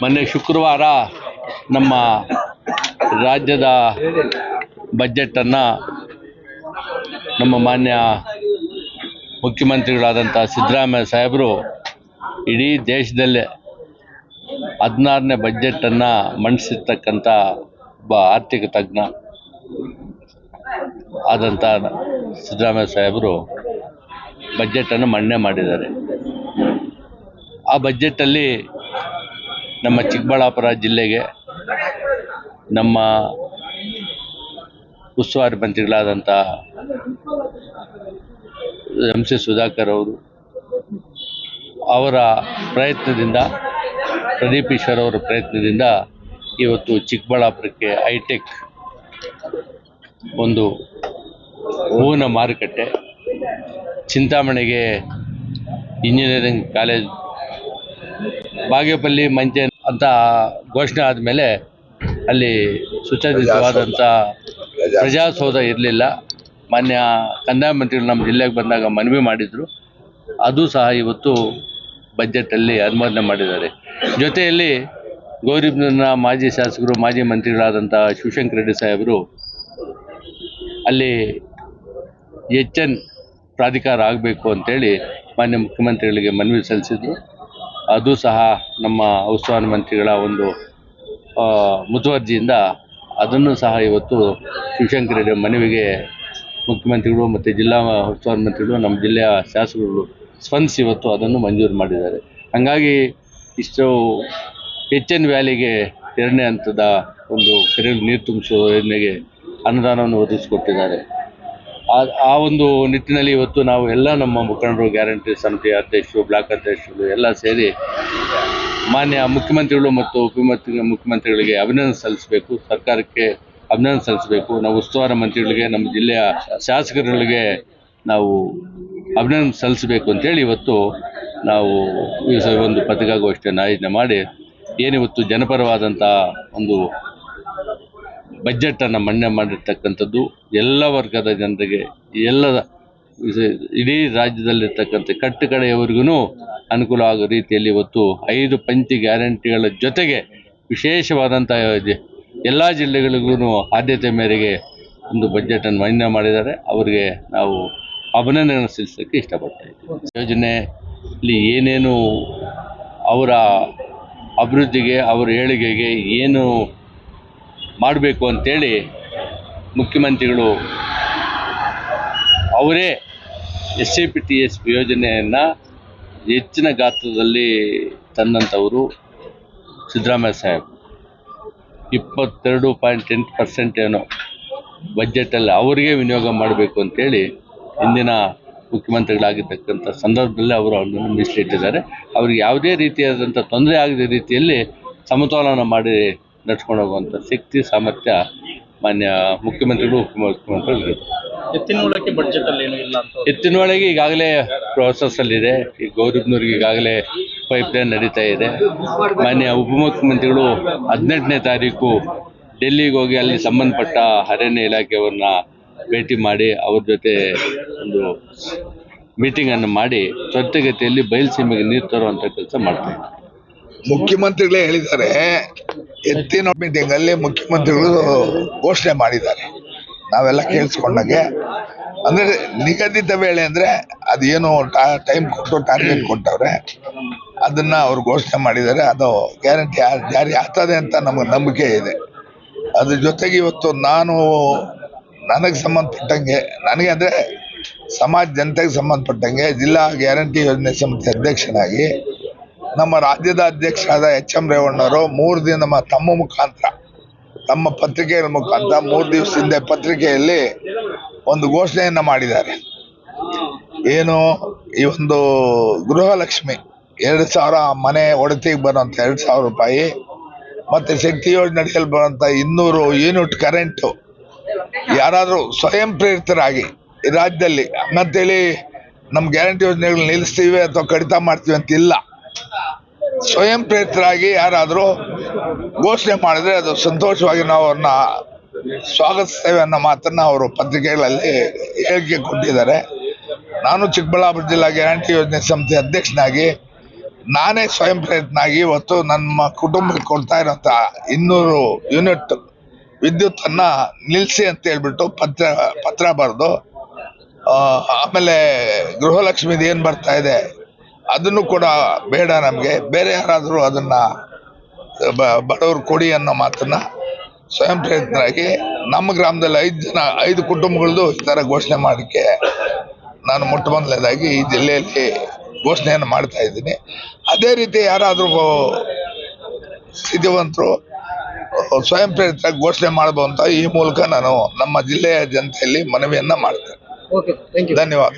ಮೊನ್ನೆ ಶುಕ್ರವಾರ ನಮ್ಮ ರಾಜ್ಯದ ಬಜೆಟನ್ನು ನಮ್ಮ ಮಾನ್ಯ ಮುಖ್ಯಮಂತ್ರಿಗಳಾದಂಥ ಸಿದ್ದರಾಮಯ್ಯ ಸಾಹೇಬರು ಇಡೀ ದೇಶದಲ್ಲೇ ಹದಿನಾರನೇ ಬಜೆಟನ್ನು ಮಂಡಿಸಿರ್ತಕ್ಕಂಥ ಒಬ್ಬ ಆರ್ಥಿಕ ತಜ್ಞ ಆದಂಥ ಸಿದ್ದರಾಮಯ್ಯ ಸಾಹೇಬರು ಬಜೆಟನ್ನು ಮಂಡನೆ ಮಾಡಿದ್ದಾರೆ. ಆ ಬಜೆಟಲ್ಲಿ ನಮ್ಮ ಚಿಕ್ಕಬಳ್ಳಾಪುರ ಜಿಲ್ಲೆಗೆ ನಮ್ಮ ಉಸ್ತುವಾರಿ ಮಂತ್ರಿಗಳಾದಂಥ ಎಂ ಸಿ ಸುಧಾಕರ್ ಅವರು, ಅವರ ಪ್ರಯತ್ನದಿಂದ, ಪ್ರದೀಪ್ ಈಶ್ವರ್ ಅವರ ಪ್ರಯತ್ನದಿಂದ ಇವತ್ತು ಚಿಕ್ಕಬಳ್ಳಾಪುರಕ್ಕೆ ಹೈಟೆಕ್ ಒಂದು ಹೂವಿನ ಮಾರುಕಟ್ಟೆ, ಚಿಂತಾಮಣಿಗೆ ಇಂಜಿನಿಯರಿಂಗ್ ಕಾಲೇಜ್, ಬಾಗೇಪಲ್ಲಿ ಮಂಚೆ ಅಂತ ಘೋಷಣೆ ಆದಮೇಲೆ ಅಲ್ಲಿ ಸುಚರಿತವಾದಂಥ ಪ್ರಜಾಸೌಧ. ಇರಲಿಲ್ಲ. ಮಾನ್ಯ ಕಂದಾಯ ಮಂತ್ರಿಗಳು ನಮ್ಮ ಜಿಲ್ಲೆಗೆ ಬಂದಾಗ ಮನವಿ ಮಾಡಿದರು. ಅದು ಸಹ ಇವತ್ತು ಬಜೆಟಲ್ಲಿ ಅನುಮೋದನೆ ಮಾಡಿದ್ದಾರೆ. ಜೊತೆಯಲ್ಲಿ ಗೌರಿಬಿದನ ಮಾಜಿ ಶಾಸಕರು ಮಾಜಿ ಮಂತ್ರಿಗಳಾದಂಥ ಶಿವಶಂಕರ ರೆಡ್ಡಿ ಸಾಹೇಬರು ಅಲ್ಲಿ ಎಚ್ ಎನ್ ಪ್ರಾಧಿಕಾರ ಆಗಬೇಕು ಅಂತೇಳಿ ಮಾನ್ಯ ಮುಖ್ಯಮಂತ್ರಿಗಳಿಗೆ ಮನವಿ ಸಲ್ಲಿಸಿದ್ರು. ಅದು ಸಹ ನಮ್ಮ ಉಸ್ತುವಾರಿ ಮಂತ್ರಿಗಳ ಒಂದು ಮುತುವರ್ಜಿಯಿಂದ ಅದನ್ನು ಸಹ ಇವತ್ತು ಶಿವಶಂಕರ ಮನವಿಗೆ ಮುಖ್ಯಮಂತ್ರಿಗಳು ಮತ್ತು ಜಿಲ್ಲಾ ಉಸ್ತುವಾರಿ ಮಂತ್ರಿಗಳು, ನಮ್ಮ ಜಿಲ್ಲೆಯ ಶಾಸಕರು ಸ್ಪಂದಿಸಿ ಇವತ್ತು ಅದನ್ನು ಮಂಜೂರು ಮಾಡಿದ್ದಾರೆ. ಹಾಗಾಗಿ ಇಷ್ಟು ಎಚ್ ಎನ್ ವ್ಯಾಲಿಗೆ ಎರಡನೇ ಹಂತದ ಒಂದು ಕೆರೆಯಲ್ಲಿ ನೀರು ತುಂಬಿಸುವ ಯೋಜನೆಗೆ ಅನುದಾನವನ್ನು ಒದಗಿಸಿಕೊಟ್ಟಿದ್ದಾರೆ. ಆ ಒಂದು ನಿಟ್ಟಿನಲ್ಲಿ ಇವತ್ತು ನಾವು ಎಲ್ಲ ನಮ್ಮ ಮುಖಂಡರು, ಗ್ಯಾರಂಟಿ ಸಮಿತಿ ಅಧ್ಯಕ್ಷರು, ಬ್ಲಾಕ್ ಅಧ್ಯಕ್ಷರು ಎಲ್ಲ ಸೇರಿ ಮಾನ್ಯ ಮುಖ್ಯಮಂತ್ರಿಗಳು ಮತ್ತು ಉಪಮುಖ್ಯ ಮುಖ್ಯಮಂತ್ರಿಗಳಿಗೆ ಅಭಿನಂದನೆ ಸಲ್ಲಿಸಬೇಕು. ಸರ್ಕಾರಕ್ಕೆ ಅಭಿನಂದನೆ ಸಲ್ಲಿಸಬೇಕು. ನಾವು ಉಸ್ತುವಾರಿ ಮಂತ್ರಿಗಳಿಗೆ, ನಮ್ಮ ಜಿಲ್ಲೆಯ ಶಾಸಕರುಗಳಿಗೆ ನಾವು ಅಭಿನಂದನೆ ಸಲ್ಲಿಸಬೇಕು ಅಂತೇಳಿ ಇವತ್ತು ನಾವು ಈ ಒಂದು ಪತ್ರಿಕಾಗೋಷ್ಠಿಯನ್ನು ಆಯೋಜನೆ ಮಾಡಿ, ಏನಿವತ್ತು ಜನಪರವಾದಂಥ ಒಂದು ಬಜೆಟನ್ನು ಮಂಡನೆ ಮಾಡಿರ್ತಕ್ಕಂಥದ್ದು ಎಲ್ಲ ವರ್ಗದ ಜನರಿಗೆ ಎಲ್ಲ ಇಡೀ ರಾಜ್ಯದಲ್ಲಿರ್ತಕ್ಕಂಥ ಕಟ್ಟು ಕಡೆಯವರೆಗೂ ಅನುಕೂಲ ಆಗೋ ರೀತಿಯಲ್ಲಿ ಇವತ್ತು ಐದು ಪಂಚಿ ಗ್ಯಾರಂಟಿಗಳ ಜೊತೆಗೆ ವಿಶೇಷವಾದಂಥ ಎಲ್ಲ ಜಿಲ್ಲೆಗಳಿಗೂ ಆದ್ಯತೆ ಮೇರೆಗೆ ಒಂದು ಬಜೆಟನ್ನು ಮಂಡನೆ ಮಾಡಿದ್ದಾರೆ. ಅವರಿಗೆ ನಾವು ಅಭಿನಂದನೆ ಸಲ್ಲಿಸೋಕ್ಕೆ ಇಷ್ಟಪಡ್ತಾ ಇದ್ದೀವಿ. ಯೋಜನೆಯಲ್ಲಿ ಏನೇನು ಅವರ ಅಭಿವೃದ್ಧಿಗೆ, ಅವರ ಏಳಿಗೆಗೆ ಏನು ಮಾಡಬೇಕು ಅಂತೇಳಿ ಮುಖ್ಯಮಂತ್ರಿಗಳು ಅವರೇ S A P T S ಯೋಜನೆಯನ್ನು ಹೆಚ್ಚಿನ ಗಾತ್ರದಲ್ಲಿ ತಂದಂಥವರು ಸಿದ್ದರಾಮಯ್ಯ ಸಾಹೇಬ್. ಇಪ್ಪತ್ತೆರಡು ಪಾಯಿಂಟ್ ಎಂಟು ಪರ್ಸೆಂಟ್ ಏನೋ ಬಜೆಟಲ್ಲಿ ಅವರಿಗೆ ವಿನಿಯೋಗ ಮಾಡಬೇಕು ಅಂತೇಳಿ ಇಂದಿನ ಮುಖ್ಯಮಂತ್ರಿಗಳಾಗಿರ್ತಕ್ಕಂಥ ಸಂದರ್ಭದಲ್ಲಿ ಅವರು ಅವರನ್ನು ಮೀಸಲಿಟ್ಟಿದ್ದಾರೆ. ಅವ್ರಿಗೆ ಯಾವುದೇ ರೀತಿಯಾದಂಥ ತೊಂದರೆ ಆಗದ ರೀತಿಯಲ್ಲಿ ಸಮತೋಲನ ಮಾಡಿ ನಡ್ಸ್ಕೊಂಡು ಹೋಗುವಂಥ ಶಕ್ತಿ ಸಾಮರ್ಥ್ಯ ಮಾನ್ಯ ಮುಖ್ಯಮಂತ್ರಿಗಳು ಉಪಮುಖ್ಯಮಂತ್ರಿಗಳು ಇರುತ್ತೆ ಎತ್ತಿನೂಲಕ್ಕೆ ಬಡ್ಜೆಟ್ ಅಲ್ಲಿ ಏನು ಇಲ್ಲ ಅಂತ ಎತ್ತಿನೊಳಗೆ ಈಗಾಗಲೇ ಪ್ರೋಸೆಸ್ಸಲ್ಲಿದೆ ಈ ಗೌರಿಬ್ನೂರಿಗೆ ಈಗಾಗಲೇ ಪೈಪ್ ಲೈನ್ ನಡೀತಾ ಇದೆ. ಮಾನ್ಯ ಉಪಮುಖ್ಯಮಂತ್ರಿಗಳು ಹದಿನೆಂಟನೇ ತಾರೀಕು ಡೆಲ್ಲಿಗೆ ಹೋಗಿ ಅಲ್ಲಿ ಸಂಬಂಧಪಟ್ಟ ಅರಣ್ಯ ಇಲಾಖೆಯವ್ರನ್ನ ಭೇಟಿ ಮಾಡಿ ಅವ್ರ ಜೊತೆ ಒಂದು ಮೀಟಿಂಗನ್ನು ಮಾಡಿ ತ್ವರಿತಗತಿಯಲ್ಲಿ ಬಯಲುಸೀಮೆಗೆ ನೀರು ತರುವಂಥ ಕೆಲಸ ಮಾಡ್ತಾ ಇದ್ದಾರೆ. ಮುಖ್ಯಮಂತ್ರಿಗಳೇ ಹೇಳಿದ್ದಾರೆ. ಎತ್ತಿನ ಮೀಟಿಂಗ್ ಅಲ್ಲಿ ಮುಖ್ಯಮಂತ್ರಿಗಳು ಘೋಷಣೆ ಮಾಡಿದ್ದಾರೆ. ನಾವೆಲ್ಲ ಕೇಳಿಸ್ಕೊಂಡಂಗೆ. ಅಂದ್ರೆ ನಿಗದಿತ ವೇಳೆ ಅಂದ್ರೆ ಅದೇನು ಟೈಮ್ ಕೊಟ್ಟು ಟಾರ್ಗೆಟ್ ಕೊಟ್ಟವ್ರೆ, ಅದನ್ನ ಅವ್ರು ಘೋಷಣೆ ಮಾಡಿದ್ದಾರೆ. ಅದು ಗ್ಯಾರಂಟಿ ಜಾರಿ ಆಗ್ತದೆ ಅಂತ ನಮಗೆ ನಂಬಿಕೆ ಇದೆ. ಅದ್ರ ಜೊತೆಗೆ ಇವತ್ತು ನಾನು ನನಗೆ ಸಂಬಂಧಪಟ್ಟಂಗೆ, ನನಗೆ ಅಂದ್ರೆ ಸಮಾಜ ಜನತೆಗೆ ಸಂಬಂಧಪಟ್ಟಂಗೆ ಜಿಲ್ಲಾ ಗ್ಯಾರಂಟಿ ಯೋಜನೆ ಸಮಿತಿ ಅಧ್ಯಕ್ಷನಾಗಿ ನಮ್ಮ ರಾಜ್ಯದ ಅಧ್ಯಕ್ಷರಾದ ಎಚ್ ಎಂ ರೇವಣ್ಣವರು ಮೂರು ದಿನ ನಮ್ಮ ತಮ್ಮ ಮುಖಾಂತರ, ತಮ್ಮ ಪತ್ರಿಕೆಗಳ ಮುಖಾಂತರ ಮೂರು ದಿವಸ ಹಿಂದೆ ಪತ್ರಿಕೆಯಲ್ಲಿ ಒಂದು ಘೋಷಣೆಯನ್ನು ಮಾಡಿದ್ದಾರೆ. ಏನು ಈ ಒಂದು ಗೃಹಲಕ್ಷ್ಮಿ ಎರಡು ಸಾವಿರ ಮನೆ ಒಡತಿಗೆ ಬರುವಂತ ಎರಡು ಸಾವಿರ ರೂಪಾಯಿ ಮತ್ತೆ ಶಕ್ತಿ ಯೋಜನೆ ಅಡಿಯಲ್ಲಿ ಬರುವಂತ ಇನ್ನೂರು ಯೂನಿಟ್ ಕರೆಂಟು ಯಾರಾದರೂ ಸ್ವಯಂ ಪ್ರೇರಿತರಾಗಿ ರಾಜ್ಯದಲ್ಲಿ ಹಂಗಂತೇಳಿ ನಮ್ಮ ಗ್ಯಾರಂಟಿ ಯೋಜನೆಗಳು ನಿಲ್ಲಿಸ್ತೀವಿ ಅಥವಾ ಕಡಿತ ಮಾಡ್ತೀವಿ ಅಂತ ಇಲ್ಲ. ಸ್ವಯಂ ಪ್ರೇರಿತರಾಗಿ ಯಾರಾದರೂ ಘೋಷಣೆ ಮಾಡಿದ್ರೆ ಅದು ಸಂತೋಷವಾಗಿ ನಾವು ಅವ್ರನ್ನ ಸ್ವಾಗತಿಸ್ತೇವೆ ಅನ್ನೋ ಮಾತನ್ನ ಅವರು ಪತ್ರಿಕೆಗಳಲ್ಲಿ ಹೇಳಿಕೆ ಕೊಟ್ಟಿದ್ದಾರೆ. ನಾನು ಚಿಕ್ಕಬಳ್ಳಾಪುರ ಜಿಲ್ಲಾ ಗ್ಯಾರಂಟಿ ಯೋಜನೆ ಸಂಸ್ಥೆ ಅಧ್ಯಕ್ಷನಾಗಿ, ನಾನೇ ಸ್ವಯಂ ಪ್ರಯತ್ನ ಆಗಿ ಇವತ್ತು ನಮ್ಮ ಕುಟುಂಬಕ್ಕೆ ಕೊಡ್ತಾ ಇರೋಂಥ ಇನ್ನೂರು ಯೂನಿಟ್ ವಿದ್ಯುತ್ ಅನ್ನ ನಿಲ್ಲಿಸಿ ಅಂತ ಹೇಳ್ಬಿಟ್ಟು ಪತ್ರ ಪತ್ರ ಬರೆದು ಆಮೇಲೆ ಗೃಹಲಕ್ಷ್ಮಿದು ಏನು ಬರ್ತಾ ಇದೆ? ಅದನ್ನು ಕೂಡ ಬೇಡ ನಮಗೆ. ಬೇರೆ ಯಾರಾದರೂ ಅದನ್ನ ಬಡವರು ಕೊಡಿ ಅನ್ನೋ ಮಾತನ್ನ ಸ್ವಯಂ ಪ್ರೇರಿತರಾಗಿ ನಮ್ಮ ಗ್ರಾಮದಲ್ಲಿ ಐದು ಜನ ಐದು ಕುಟುಂಬಗಳದ್ದು ಈ ಥರ ಘೋಷಣೆ ಮಾಡೋಕ್ಕೆ ನಾನು ಮೊಟ್ಟ ಮೊದಲನೇದಾಗಿ ಈ ಜಿಲ್ಲೆಯಲ್ಲಿ ಘೋಷಣೆಯನ್ನು ಮಾಡ್ತಾ ಇದ್ದೀನಿ. ಅದೇ ರೀತಿ ಯಾರಾದರೂ ಸಿದ್ಧವಂತರು ಸ್ವಯಂ ಪ್ರೇರಿತ ಘೋಷಣೆ ಮಾಡಬಹುದು ಅಂತ ಈ ಮೂಲಕ ನಾನು ನಮ್ಮ ಜಿಲ್ಲೆಯ ಜನತೆಯಲ್ಲಿ ಮನವಿಯನ್ನ ಮಾಡ್ತೇನೆ. ಧನ್ಯವಾದ.